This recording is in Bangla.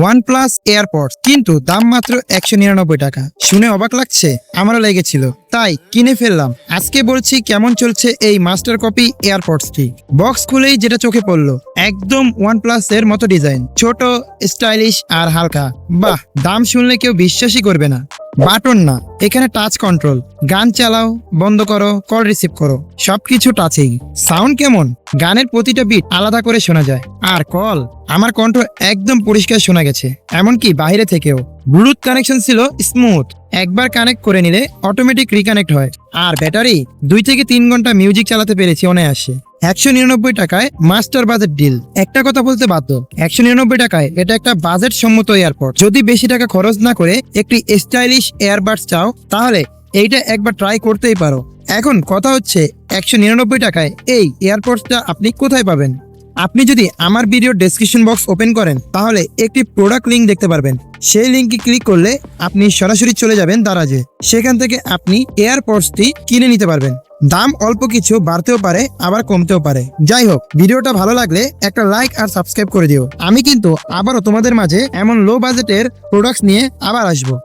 ওয়ান প্লাস এয়ারপডস কিন্তু দাম মাত্র একশো নিরানব্বই টাকা। শুনে অবাক লাগছে, আমারও লেগেছিল। তাই কিনে ফেললাম। আজকে বলছি কেমন চলছে এই মাস্টার কপি এয়ারপডসটি বক্স খুলেই যেটা চোখে পড়ল, একদম ওয়ান প্লাস এর মতো ডিজাইন। ছোট, স্টাইলিশ আর হালকা। বাহ, দাম শুনলে কেউ বিশ্বাসই করবে না। বাটন না, এখানে টাচ কন্ট্রোল গান চালাও, বন্ধ করো কল রিসিভ করো, সবকিছু টাচেই সাউন্ড কেমন? গানের প্রতিটা বিট আলাদা করে শোনা যায়। আর কল আমার কণ্ঠ একদম পরিষ্কার শোনা গেছে। এমনকি বাইরে থেকেও। ব্লুটুথ কানেকশন ছিল স্মুথ একবার কানেক্ট করে নিলে অটোমেটিক রিকানেক্ট হয়। আর ব্যাটারি দুই থেকে তিন ঘণ্টা মিউজিক চালাতে পেরেছি অনায়াসে। একশো নিরানব্বই টাকায় মাস্টার বাজেট ডিল একটা কথা বলতে বাধ্য। একশো নিরানব্বই টাকায় এটা একটা বাজেট সম্মত এয়ারপোর্ট যদি বেশি টাকা খরচ না করে একটি স্টাইলিশ এয়ারবাডস চাও, তাহলে এইটা একবার ট্রাই করতেই পারো। এখন কথা হচ্ছে একশো নিরানব্বই টাকায় এই এয়ারপোর্টসটা আপনি কোথায় পাবেন? আপনি যদি আমার ভিডিওর ডেসক্রিপশন বক্স ওপেন করেন, তাহলে একটি প্রোডাক্ট লিঙ্ক দেখতে পারবেন। সেই লিঙ্কে ক্লিক করলে আপনি সরাসরি চলে যাবেন দারাজে। সেখান থেকে আপনি এয়ারপোর্টসটি কিনে নিতে পারবেন। দাম অল্প কিছু বাড়তেও পারে, আবার কমতেও পারে। যাই হোক, ভিডিওটা ভালো লাগলে একটা লাইক আর সাবস্ক্রাইব করে দিও। আমি কিন্তু আবারও তোমাদের মাঝে এমন লো বাজেটের প্রোডাক্টস নিয়ে আবার আসব।